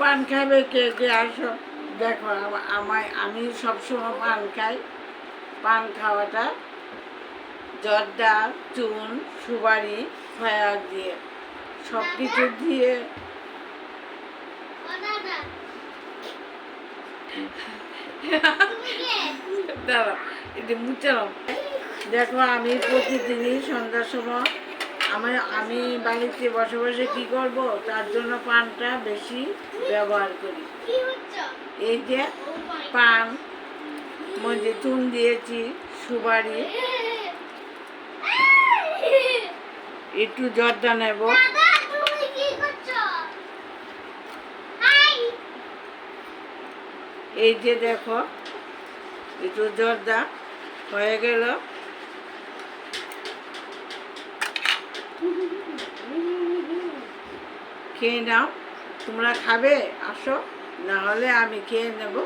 পান খাবে, কে কে আসো? দেখো, আমা- আমায় আমি সবসময় পান খাই। পান খাওয়াটা জর্দা, চুন, সুপারি ফয়া দিয়ে। সব কিছু দিয়ে। দাঁড়া এটি নাও। দেখো, আমি প্রতিদিনই সন্ধ্যার সময় আমি আমি বাড়িতে বসে বসে কি করব? তার জন্য পানটা বেশি ব্যবহার করি। এই যে পান মধ্যে চুন দিয়েছি, সুপারি। একটু জর্দা নেব। এই যে দেখো, একটু জর্দা হয়ে গেল। খেয়ে নাও। তোমরা খাবে? আসো। না হলে আমি খেয়ে নেব।